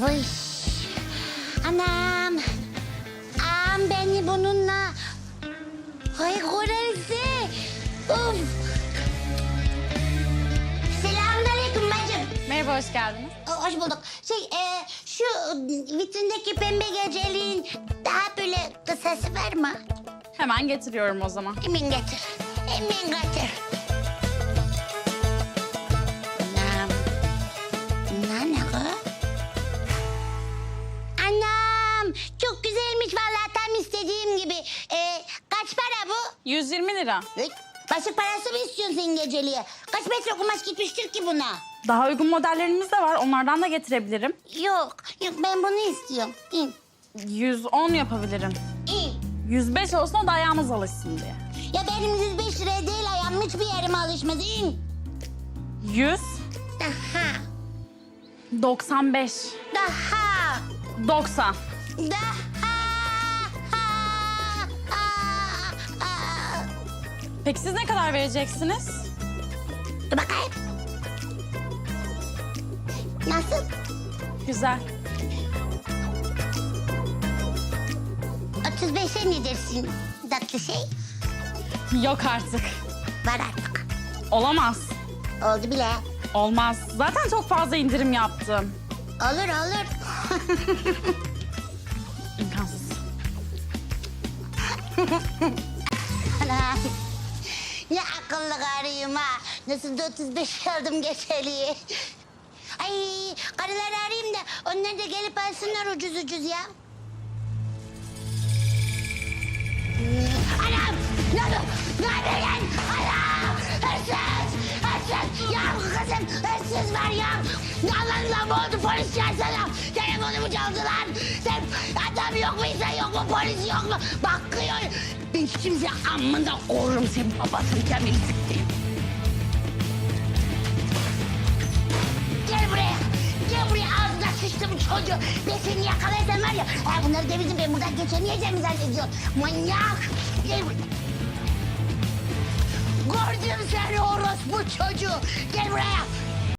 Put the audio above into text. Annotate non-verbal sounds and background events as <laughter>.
Vay. Anam. Am beni bununla. Ay korarısı. Uf. Selamünaleyküm bacım. Merhaba, hoş geldiniz. Hoş bulduk. Şey, e, şu vitrindeki pembe geceliğin daha böyle kısası var mı? Hemen getiriyorum o zaman. Hemen getir. Hemen getir. Gibi. E, kaç para bu? 120 lira. Başlık parası mı istiyorsun sen geceliğe? Kaç metre kumaş gitmiştir ki buna? Daha uygun modellerimiz de var. Onlardan da getirebilirim. Yok, yok ben bunu istiyorum. İn, 110 yapabilirim. in. 105 olsun da ayağınız alışsın diye. Ya benim 105 liraya değil ayağım hiçbir yerime alışmaz. İn. 100, Daha, 95, daha, 90. daha. Peki siz ne kadar vereceksiniz? Dur bakayım. Nasıl? Güzel. 35'e ne dersin tatlı şey? Yok artık. Var artık. Olamaz. Oldu bile. Olmaz. Zaten çok fazla indirim yaptım. Olur olur. <laughs> İmkansız. <laughs> Anam. Ne akıllı karıyım ha. Nasıl da 35 aldım geçeliği. Ay karıları arayayım da onlar da gelip alsınlar ucuz ucuz ya. Anam! Ne oldu? Ne oldu lan? Anam! Hırsız! Hırsız! Ya kızım hırsız var ya. Allah'ın lan oldu polis çağırsana. Telefonumu çaldılar. Sen adam yok mu insan yok mu polis yok mu? Bakıyor. Şimdi amında korurum sen babasını Cemil sikti. Gel buraya. Gel buraya ağzına sıçtım çocuğu. Ben seni yakalarsam var ya. Ha, bunları devirdim ben buradan geçemeyeceğimi zannediyorsun. Manyak. Gel buraya. Gördüm seni orospu çocuğu. Gel buraya.